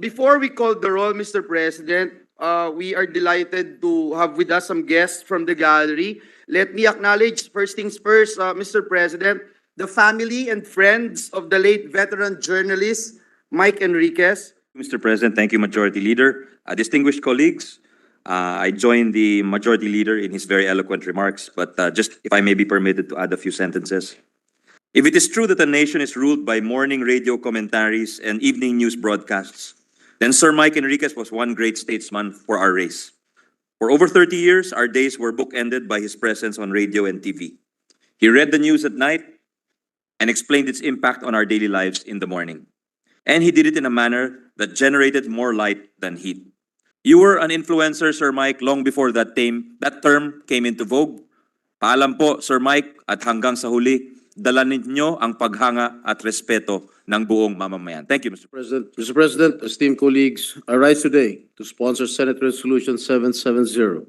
before we call the roll, Mr. President, uh, we are delighted to have with us some guests from the gallery. Let me acknowledge, first things first, uh, Mr. President, the family and friends of the late veteran journalist, Mike Enriquez. Mr. President, thank you, Majority Leader. Uh, distinguished colleagues, uh, I join the Majority Leader in his very eloquent remarks, but uh, just if I may be permitted to add a few sentences. If it is true that the nation is ruled by morning radio commentaries and evening news broadcasts, then Sir Mike Enriquez was one great statesman for our race. For over 30 years, our days were bookended by his presence on radio and TV. He read the news at night and explained its impact on our daily lives in the morning. And he did it in a manner that generated more light than heat. You were an influencer, Sir Mike, long before that, tame, that term came into vogue. Paalam po, Sir Mike, at hanggang sa huli, dala ninyo ang paghanga at respeto ng buong mamamayan. Thank you, Mr. President, Mr. President, esteemed colleagues, I rise today to sponsor Senate Resolution 770,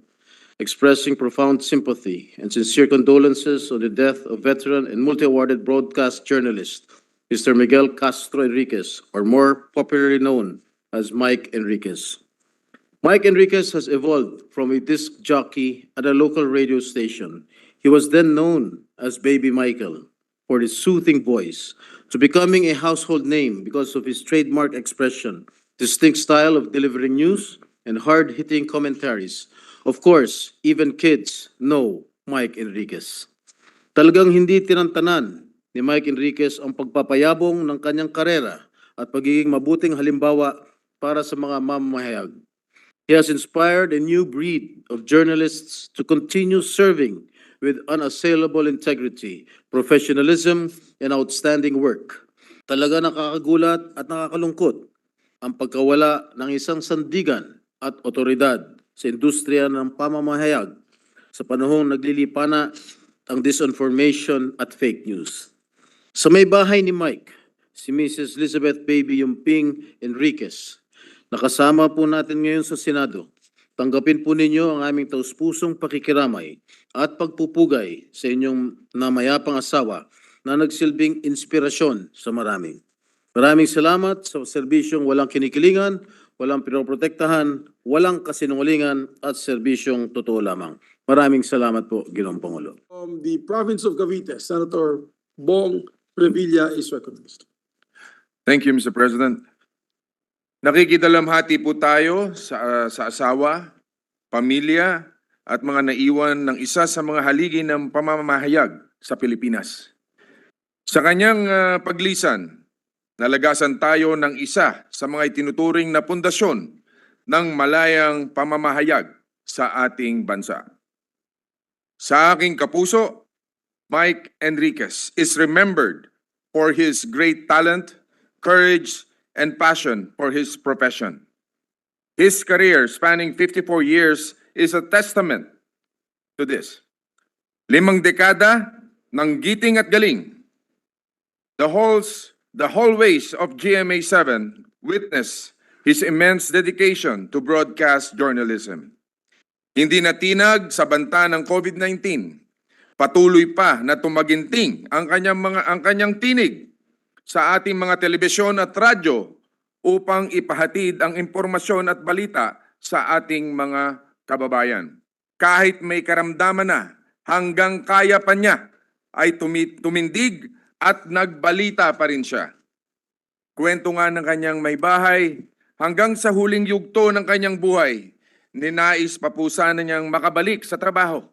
expressing profound sympathy and sincere condolences on the death of veteran and multi-awarded broadcast journalist, Mr. Miguel Castro Enriquez, or more popularly known as Mike Enriquez. Mike Enriquez has evolved from a disc jockey at a local radio station. He was then known as Baby Michael for his soothing voice, to becoming a household name because of his trademark expression, distinct style of delivering news, and hard-hitting commentaries. Of course, even kids know Mike Enriquez. Talagang hindi tinantanan ni Mike Enriquez ang pagpapayabong ng kanyang karera at pagiging mabuting halimbawa para sa mga mamamahayag. He has inspired a new breed of journalists to continue serving with unassailable integrity, professionalism, and outstanding work. Talaga nakakagulat at nakakalungkot ang pagkawala ng isang sandigan at otoridad sa industriya ng pamamahayag sa panahong naglilipana ang disinformation at fake news. Sa may bahay ni Mike, si Mrs. Elizabeth Baby Yumping Enriquez, nakasama po natin ngayon sa Senado. Tanggapin po ninyo ang aming taus-pusong pakikiramay at pagpupugay sa inyong namayapang asawa na nagsilbing inspirasyon sa marami. Maraming salamat sa serbisyong walang kinikilingan, walang pinoprotektahan, walang kasinungalingan at serbisyong totoo lamang. Maraming salamat po, Ginoong Pangulo. From the province of Cavite, Senator Bong Revilla is recognized. Thank you, Mr. President. Nakikidalamhati po tayo sa, sa asawa, pamilya, at mga naiwan ng isa sa mga haligi ng pamamahayag sa Pilipinas. Sa kanyang ah, paglisan, nalagasan tayo ng isa sa mga itinuturing na pundasyon ng malayang pamamahayag sa ating bansa. Sa aking kapuso, Mike Enriquez is remembered for his great talent, courage, and passion for his profession. His career spanning 54 years is a testament to this. Limang dekada ng giting at galing. The halls, the hallways of GMA7 witness his immense dedication to broadcast journalism. Hindi natinag sa banta ng COVID-19. Patuloy pa na tumaginting ang kanyang mga ang kanyang tinig sa ating mga telebisyon at radyo upang ipahatid ang impormasyon at balita sa ating mga kababayan. Kahit may karamdaman na, hanggang kaya pa niya ay tumi- tumindig at nagbalita pa rin siya. Kwento nga ng kanyang may bahay, hanggang sa huling yugto ng kanyang buhay, ninais pa po sana niyang makabalik sa trabaho.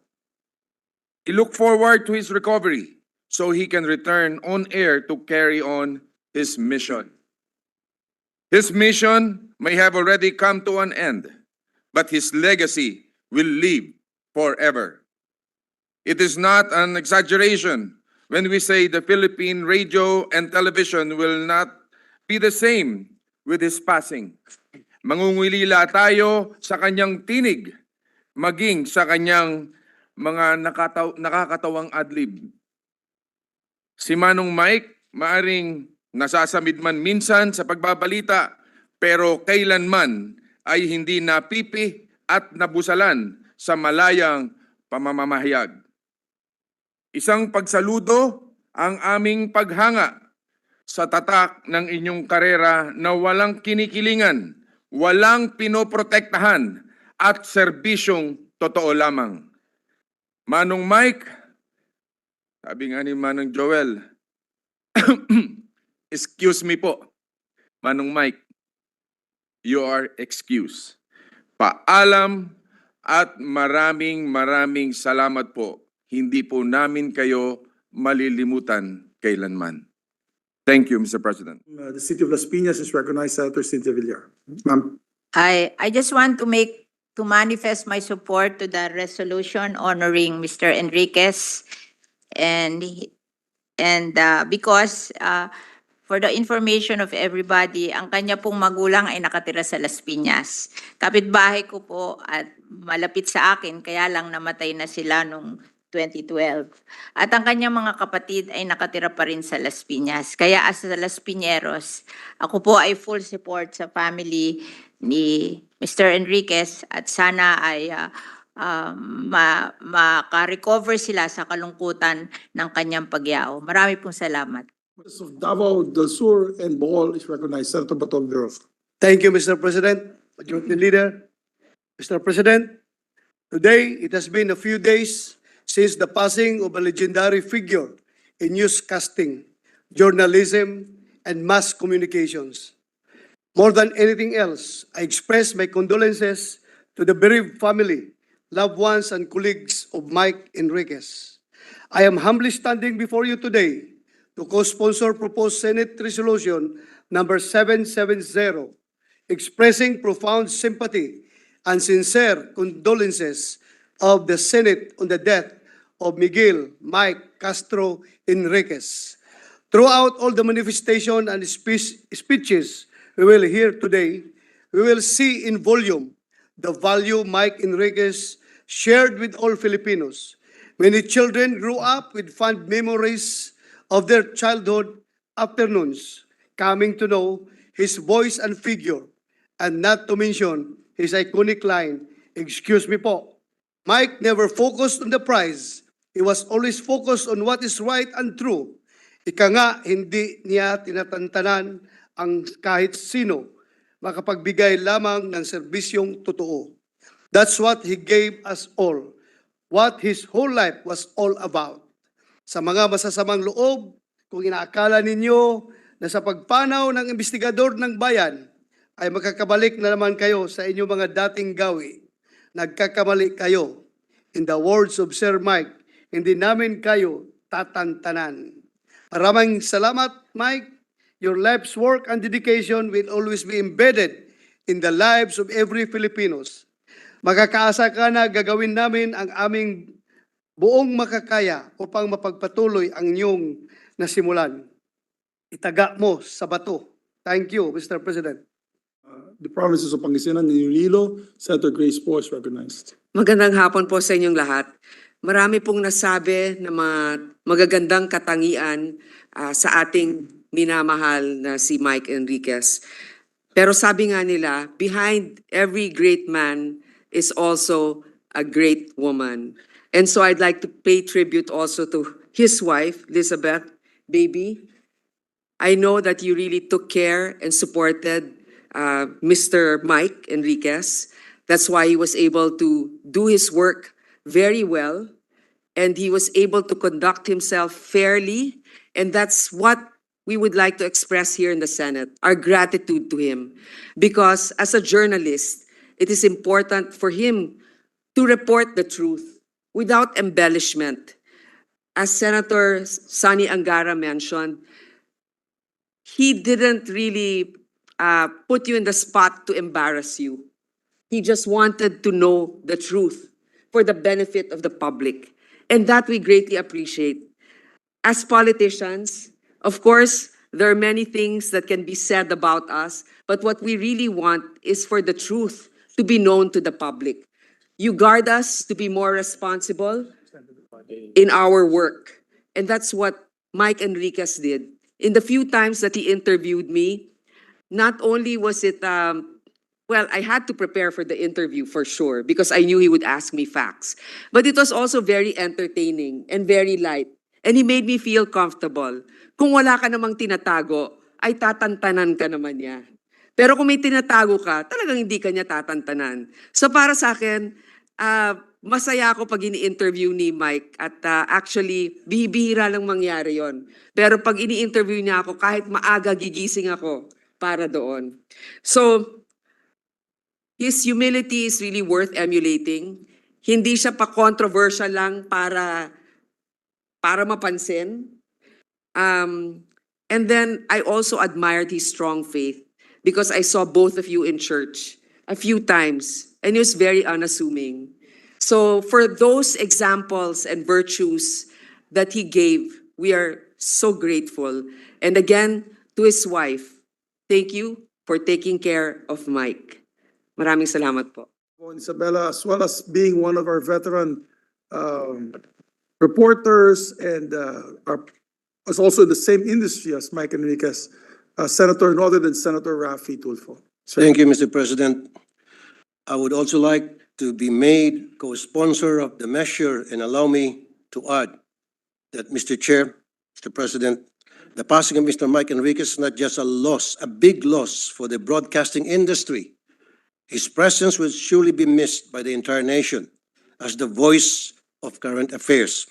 I look forward to his recovery so he can return on air to carry on his mission. His mission may have already come to an end, but his legacy will live forever. It is not an exaggeration when we say the Philippine radio and television will not be the same with his passing. Mangungulila tayo sa kanyang tinig, maging sa kanyang mga nakataw- nakakatawang adlib. Si Manong Mike, maaring nasasamid man minsan sa pagbabalita, pero kailanman ay hindi napipi at nabusalan sa malayang pamamamahayag. Isang pagsaludo ang aming paghanga sa tatak ng inyong karera na walang kinikilingan, walang pinoprotektahan at serbisyong totoo lamang. Manong Mike, sabi nga ni Manong Joel, excuse me po, Manong Mike, you are excused. Paalam at maraming maraming salamat po. Hindi po namin kayo malilimutan kailanman. Thank you, Mr. President. Uh, the city of Las Piñas is recognized, Senator Cynthia Villar. Ma'am, I, I just want to make, to manifest my support to the resolution honoring Mr. Enriquez. And, and uh, because uh, for the information of everybody, ang kanya pong magulang ay nakatira sa Las Piñas. Kapitbahay ko po at malapit sa akin, kaya lang namatay na sila nung 2012. At ang kanyang mga kapatid ay nakatira pa rin sa Las Piñas. Kaya as a Las Piñeros, ako po ay full support sa family ni Mr. Enriquez at sana ay ah, um, ma maka-recover sila sa kalungkutan ng kanyang pagyaw. Marami pong salamat. of Davao del Sur and Bohol is recognized, Senator Bato Lirof. Thank you, Mr. President, Majority Leader. Mr. President, today it has been a few days since the passing of a legendary figure in newscasting, journalism, and mass communications. More than anything else, I express my condolences to the bereaved family, loved ones, and colleagues of Mike Enriquez. I am humbly standing before you today to co-sponsor proposed Senate Resolution number 770, expressing profound sympathy and sincere condolences of the Senate on the death of Miguel Mike Castro Enriquez. Throughout all the manifestation and speech, speeches we will hear today, we will see in volume the value Mike Enriquez shared with all Filipinos. Many children grew up with fond memories of their childhood afternoons, coming to know his voice and figure, and not to mention his iconic line, Excuse me po. Mike never focused on the prize. He was always focused on what is right and true. Ika nga, hindi niya tinatantanan ang kahit sino makapagbigay lamang ng serbisyong totoo. That's what he gave us all. What his whole life was all about. Sa mga masasamang loob, kung inaakala ninyo na sa pagpanaw ng investigador ng bayan ay makakabalik na naman kayo sa inyong mga dating gawi, nagkakamali kayo. In the words of Sir Mike, hindi namin kayo tatantanan. Maraming salamat, Mike. Your life's work and dedication will always be embedded in the lives of every Filipinos. Makakaasa ka na gagawin namin ang aming buong makakaya upang mapagpatuloy ang inyong nasimulan. Itaga mo sa bato. Thank you, Mr. President. The provinces of Pangasinan and Iloilo, Senator Grace Poe is recognized. Magandang hapon po sa inyong lahat. Marami pong nasabi na mga magagandang katangian ah, sa ating minamahal na si Mike Enriquez. Pero sabi nga nila, behind every great man is also a great woman. And so I'd like to pay tribute also to his wife, Elizabeth, baby. I know that you really took care and supported uh, Mr. Mike Enriquez. That's why he was able to do his work very well and he was able to conduct himself fairly. And that's what we would like to express here in the Senate, our gratitude to him. Because as a journalist, it is important for him to report the truth without embellishment. As Senator Sani Angara mentioned, he didn't really uh, put you in the spot to embarrass you. He just wanted to know the truth for the benefit of the public. And that we greatly appreciate. As politicians, of course, there are many things that can be said about us, but what we really want is for the truth to be known to the public. You guard us to be more responsible in our work. And that's what Mike Enriquez did. In the few times that he interviewed me, not only was it, um, well, I had to prepare for the interview for sure because I knew he would ask me facts. But it was also very entertaining and very light. And he made me feel comfortable kung wala ka namang tinatago, ay tatantanan ka naman niya. Pero kung may tinatago ka, talagang hindi ka niya tatantanan. So para sa akin, ah, masaya ako pag ini-interview ni Mike at ah, actually, bihibihira lang mangyari yon. Pero pag ini-interview niya ako, kahit maaga gigising ako para doon. So, his humility is really worth emulating. Hindi siya pa controversial lang para para mapansin. Um, and then I also admired his strong faith because I saw both of you in church a few times and he was very unassuming. So for those examples and virtues that he gave, we are so grateful. And again, to his wife, thank you for taking care of Mike. Maraming salamat po. Isabella, as well as being one of our veteran um, reporters and uh, are is also in the same industry as Mike Enriquez, uh, Senator, no other than Senator Rafi Tulfo. Sir, Thank you, Mr. President. I would also like to be made co-sponsor of the measure and allow me to add that, Mr. Chair, Mr. President, the passing of Mr. Mike Enriquez is not just a loss, a big loss for the broadcasting industry. His presence will surely be missed by the entire nation as the voice of current affairs.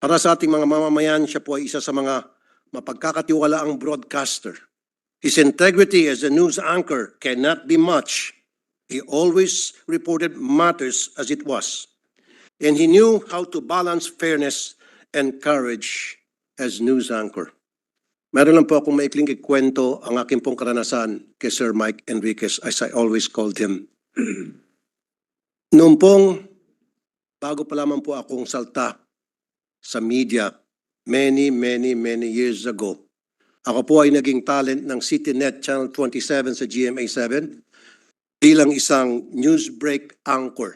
Para sa ating mga mamamayan, siya po ay isa sa mga mapagkakatiwalaang broadcaster. His integrity as a news anchor cannot be much. He always reported matters as it was. And he knew how to balance fairness and courage as news anchor. Meron lang po akong maikling ikwento ang aking pong karanasan kay Sir Mike Enriquez as I always called him. Noong pong bago pa lamang po akong salta sa media many, many, many years ago, ako po ay naging talent ng CityNet Channel 27 sa GMA7 bilang isang news break anchor.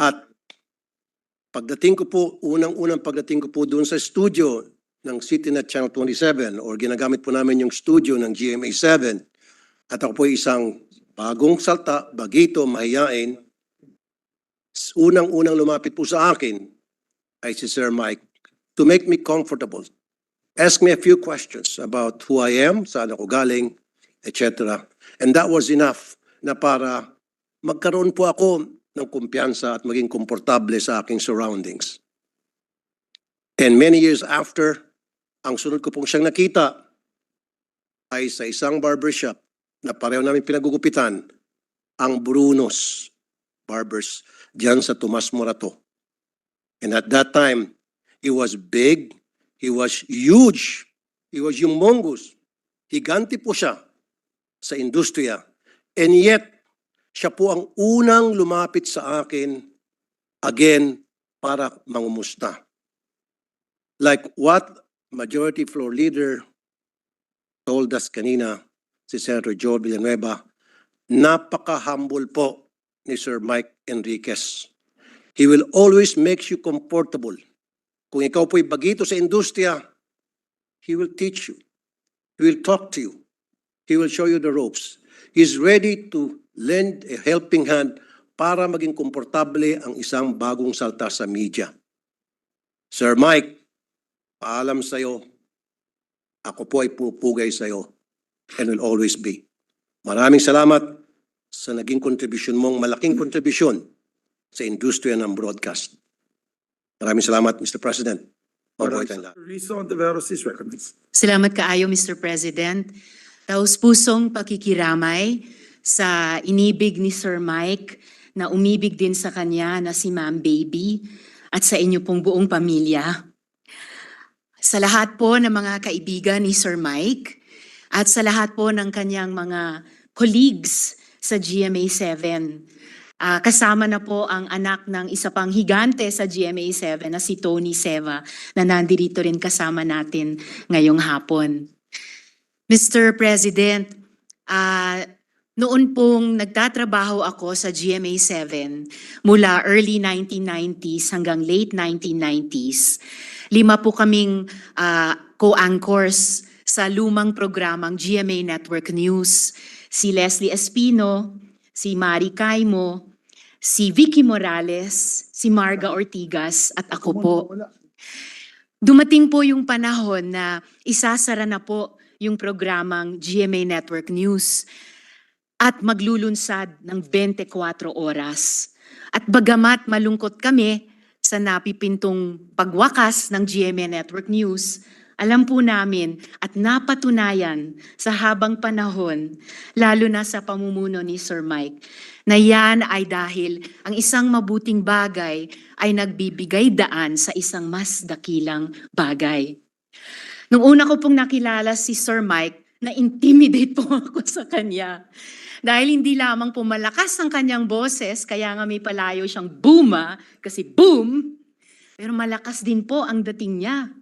At pagdating ko po, unang-unang pagdating ko po doon sa studio ng CityNet Channel 27 or ginagamit po namin yung studio ng GMA7 at ako po ay isang bagong salta, bagito, mahiyain. Unang-unang lumapit po sa akin ay si Sir Mike to make me comfortable ask me a few questions about who I am, saan ako galing, etc. And that was enough na para magkaroon po ako ng kumpiyansa at maging komportable sa aking surroundings. And many years after, ang sunod ko pong siyang nakita ay sa isang barbershop na pareho namin pinagugupitan, ang Brunos Barbers, diyan sa Tomas Morato. And at that time, he was big, He was huge. He was humongous. Higante po siya sa industriya. And yet, siya po ang unang lumapit sa akin again para mangumusta. Like what Majority Floor Leader told us kanina, si Senator Joel Villanueva, napaka-humble po ni Sir Mike Enriquez. He will always make you comfortable. Kung ikaw po'y bagito sa industriya, he will teach you. He will talk to you. He will show you the ropes. He's ready to lend a helping hand para maging komportable ang isang bagong salta sa media. Sir Mike, paalam sa'yo, ako po ay pupugay sa'yo and will always be. Maraming salamat sa naging kontribusyon mong, malaking kontribusyon sa industriya ng broadcast. Maraming salamat, Mr. President. Mabuhay tayong lahat. Rizzo Ontiveros is recognized. Salamat kaayo, Mr. President. Taos pusong pakikiramay sa inibig ni Sir Mike na umibig din sa kanya na si Ma'am Baby at sa inyo pong buong pamilya. Sa lahat po ng mga kaibigan ni Sir Mike at sa lahat po ng kanyang mga colleagues sa GMA7. Ah, kasama na po ang anak ng isa pang higante sa GMA7 na si Tony Seva na nandito rin kasama natin ngayong hapon. Mr. President, ah, noon pong nagtatrabaho ako sa GMA7 mula early 1990s hanggang late 1990s, lima po kaming ah, co-anchors sa lumang programang GMA Network News. Si Leslie Espino, si Mari Caimo, si Vicky Morales, si Marga Ortigas at ako po. dumating po yung panahon na isasara na po yung programang GMA Network News at maglulunsad ng 24 oras. At bagamat malungkot kami sa napipintong pagwakas ng GMA Network News, alam po namin at napatunayan sa habang panahon, lalo na sa pamumuno ni Sir Mike, na yan ay dahil ang isang mabuting bagay ay nagbibigay daan sa isang mas dakilang bagay. Nung una ko pong nakilala si Sir Mike, na-intimidate po ako sa kanya. Dahil hindi lamang po malakas ang kanyang boses, kaya nga may palayo siyang booma, kasi boom, pero malakas din po ang dating niya.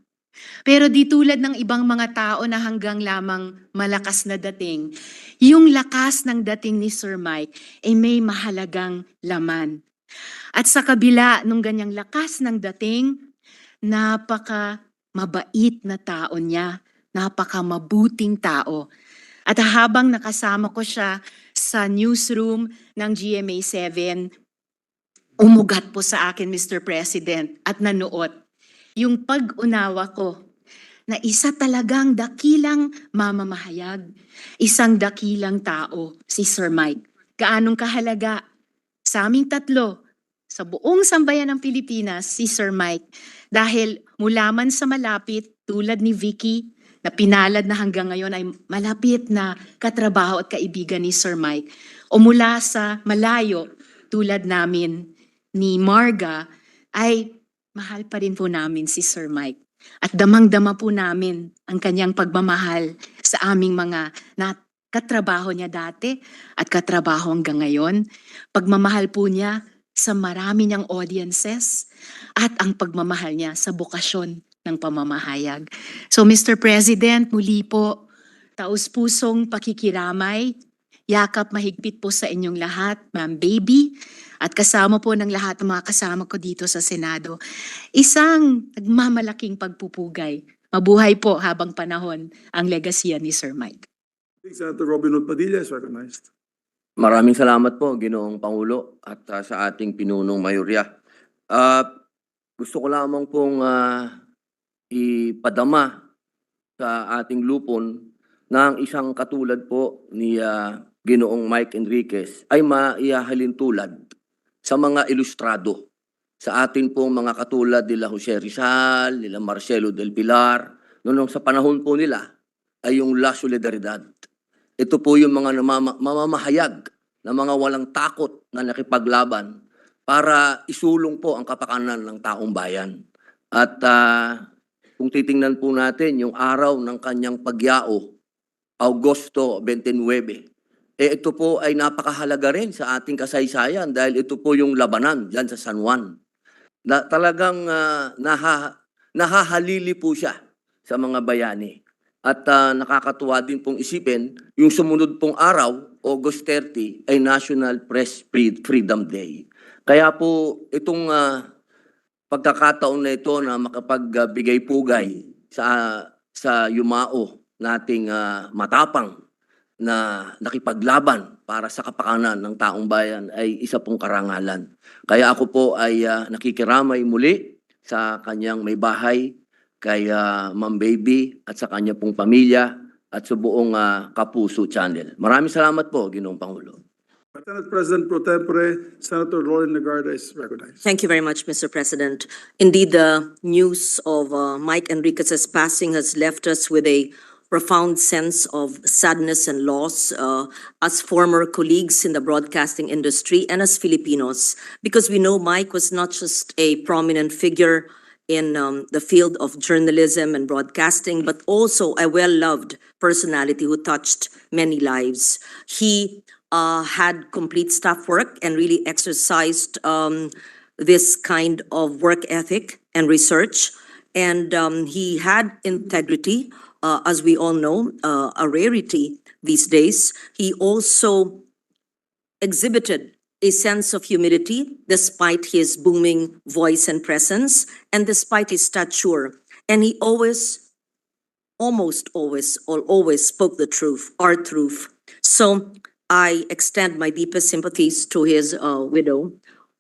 Pero di tulad ng ibang mga tao na hanggang lamang malakas na dating, yung lakas ng dating ni Sir Mike ay may mahalagang laman. At sa kabila ng ganyang lakas ng dating, napaka mabait na tao niya, napaka mabuting tao. At habang nakasama ko siya sa newsroom ng GMA7, umugat po sa akin, Mr. President, at nanuot yung pag-unawa ko na isa talagang dakilang mamamahayag, isang dakilang tao, si Sir Mike. Gaanong kahalaga sa aming tatlo, sa buong sambayan ng Pilipinas, si Sir Mike. Dahil mula man sa malapit, tulad ni Vicky, na pinalad na hanggang ngayon ay malapit na katrabaho at kaibigan ni Sir Mike. O mula sa malayo, tulad namin ni Marga, ay mahal pa rin po namin si Sir Mike. At damang-dama po namin ang kanyang pagmamahal sa aming mga na katrabaho niya dati at katrabaho hanggang ngayon. Pagmamahal po niya sa marami niyang audiences at ang pagmamahal niya sa bukasyon ng pamamahayag. So Mr. President, muli po, taus-pusong pakikiramay, yakap mahigpit po sa inyong lahat, Ma'am Baby, at kasama po ng lahat ng mga kasama ko dito sa Senado. Isang nagmamalaking pagpupugay. Mabuhay po habang panahon ang legasya ni Sir Mike. Senator Robin Hood Padilla is recognized. Maraming salamat po, Ginoong Pangulo, at ah, sa ating pinunong mayorya. Ah, gusto ko lamang pong ah, ipadama sa ating lupon ang isang katulad po ni ah, Ginoong Mike Enriquez ay maihahalin tulad sa mga ilustrado sa atin pong mga katulad nila Jose Rizal, nila Marcelo del Pilar, noong sa panahon po nila ay yung La Solidaridad. Ito po yung mga namama- mamamahayag na mga walang takot na nakipaglaban para isulong po ang kapakanan ng taong bayan. At ah, kung titingnan po natin yung araw ng kanyang pagyao, Agosto 29, eh ito po ay napakahalaga rin sa ating kasaysayan dahil ito po yung labanan dyan sa San Juan. Na talagang ah, naha, nahahalili po siya sa mga bayani. At ah, nakakatuwa din pong isipin, yung sumunod pong araw, August 30, ay National Press Free- Freedom Day. Kaya po itong ah, pagkakataon na ito na makapagbigay pugay sa sa yumao nating ah, matapang na nakipaglaban para sa kapakanan ng taong bayan ay isa pong karangalan. Kaya ako po ay ah, nakikiramay muli sa kanyang may bahay, kay ah, Ma'am Baby at sa kanya pong pamilya at sa buong ah, Kapuso Channel. Maraming salamat po, Ginoong Pangulo. Senate President Pro Tempore, Senator Lauren Legarda is recognized. Thank you very much, Mr. President. Indeed, the news of uh, Mike Enriquez's passing has left us with a profound sense of sadness and loss uh, as former colleagues in the broadcasting industry and as Filipinos, because we know Mike was not just a prominent figure in um, the field of journalism and broadcasting, but also a well-loved personality who touched many lives. He uh, had complete staff work and really exercised um, this kind of work ethic and research. And um, he had integrity, uh, as we all know, uh, a rarity these days. He also exhibited a sense of humility despite his booming voice and presence and despite his stature. And he always, almost always, or always spoke the truth, our truth. So I extend my deepest sympathies to his uh, widow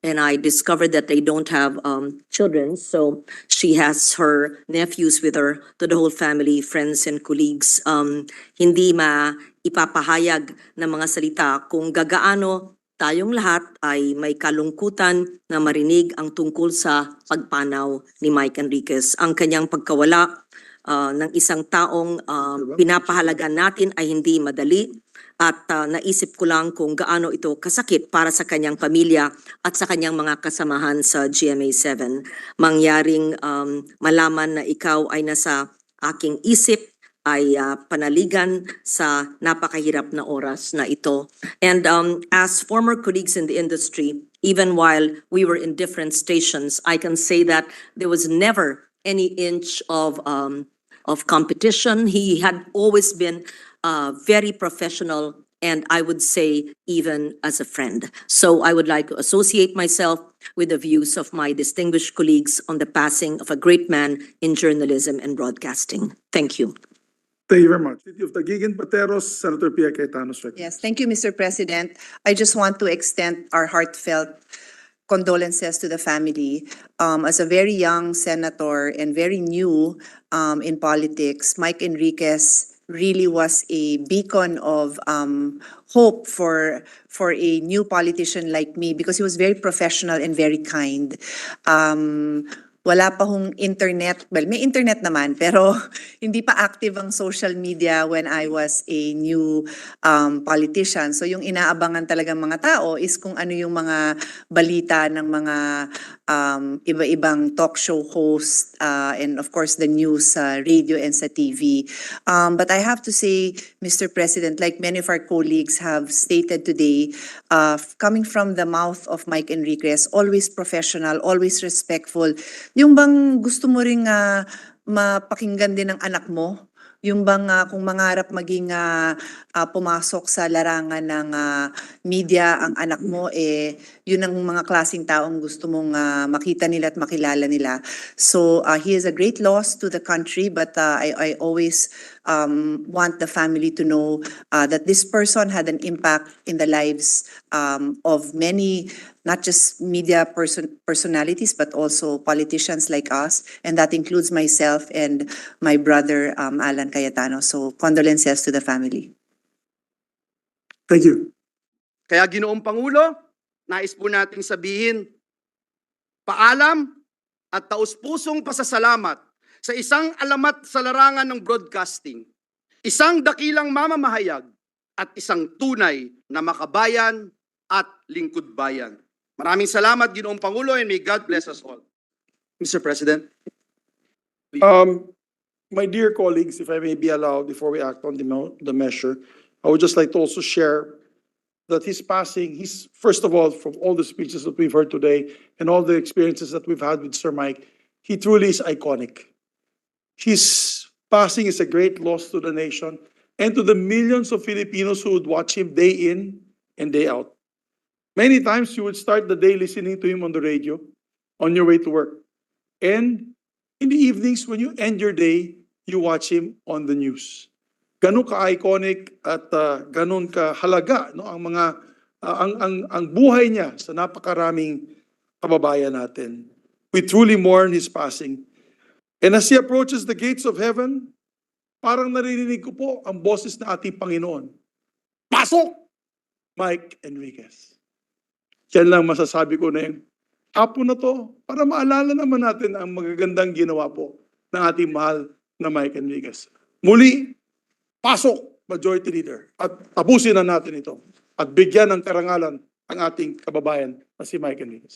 and I discovered that they don't have um, children. So she has her nephews with her, to the whole family, friends and colleagues. Um, hindi ma ipapahayag ng mga salita kung gagaano tayong lahat ay may kalungkutan na marinig ang tungkol sa pagpanaw ni Mike Enriquez. Ang kanyang pagkawala ah, ng isang taong ah, pinapahalagan natin ay hindi madali at ah, naisip ko lang kung gaano ito kasakit para sa kanyang pamilya at sa kanyang mga kasamahan sa GMA7. Mangyaring um, malaman na ikaw ay nasa aking isip ay ah, panaligan sa napakahirap na oras na ito. And um, as former colleagues in the industry, even while we were in different stations, I can say that there was never any inch of um, of competition. He had always been uh, very professional and I would say even as a friend. So I would like to associate myself with the views of my distinguished colleagues on the passing of a great man in journalism and broadcasting. Thank you. Thank you very much. City of Taguigin, Pateros, Senator Pia Cayetano's recommendation. Yes, thank you, Mr. President. I just want to extend our heartfelt condolences to the family. Um, as a very young senator and very new um, in politics, Mike Enriquez really was a beacon of um, hope for for a new politician like me because he was very professional and very kind. Um, wala pa hong internet, well, may internet naman, pero hindi pa active ang social media when I was a new um, politician. So yung inaabangan talagang mga tao is kung ano yung mga balita ng mga um, iba-ibang talk show host uh, and of course the news sa radio and sa TV. Um, but I have to say, Mr. President, like many of our colleagues have stated today, uh, coming from the mouth of Mike Enriquez, always professional, always respectful. Yung bang gusto mo ring ah, mapakinggan din ng anak mo? Yung bang ah, kung mangarap maging ah, ah, pumasok sa larangan ng ah, media ang anak mo, eh, yun ang mga klaseng taong gusto mong ah, makita nila at makilala nila. So ah, he is a great loss to the country, but ah, I, I always um, want the family to know uh, that this person had an impact in the lives um, of many, not just media person personalities, but also politicians like us, and that includes myself and my brother um, Alan Cayetano. So condolences to the family. Thank you. Kaya ginoong Pangulo, nais po nating sabihin, paalam at taus-pusong pasasalamat sa isang alamat sa larangan ng broadcasting, isang dakilang mamamahayag at isang tunay na makabayan at lingkod bayan. Maraming salamat, Ginoong Pangulo, and may God bless us all. Mr. President. Um, my dear colleagues, if I may be allowed, before we act on the the measure, I would just like to also share that his passing, he's, first of all, from all the speeches that we've heard today and all the experiences that we've had with Sir Mike, he truly is iconic. His passing is a great loss to the nation and to the millions of Filipinos who would watch him day in and day out. Many times you would start the day listening to him on the radio on your way to work. And in the evenings, when you end your day, you watch him on the news. Ganun ka-iconic at uh, ganun ka-halaga no, ang mga uh, ang, ang, ang buhay niya sa napakaraming kababayan natin. We truly mourn his passing. And as he approaches the gates of heaven, parang naririnig ko po ang boses na ating Panginoon. Pasok! Mike Enriquez. Yan lang masasabi ko na yung hapon na to para maalala naman natin ang magagandang ginawa po ng ating mahal na Mike Enriquez. Muli, pasok, Majority Leader, at tapusin na natin ito at bigyan ng karangalan ang ating kababayan na si Mike Enriquez.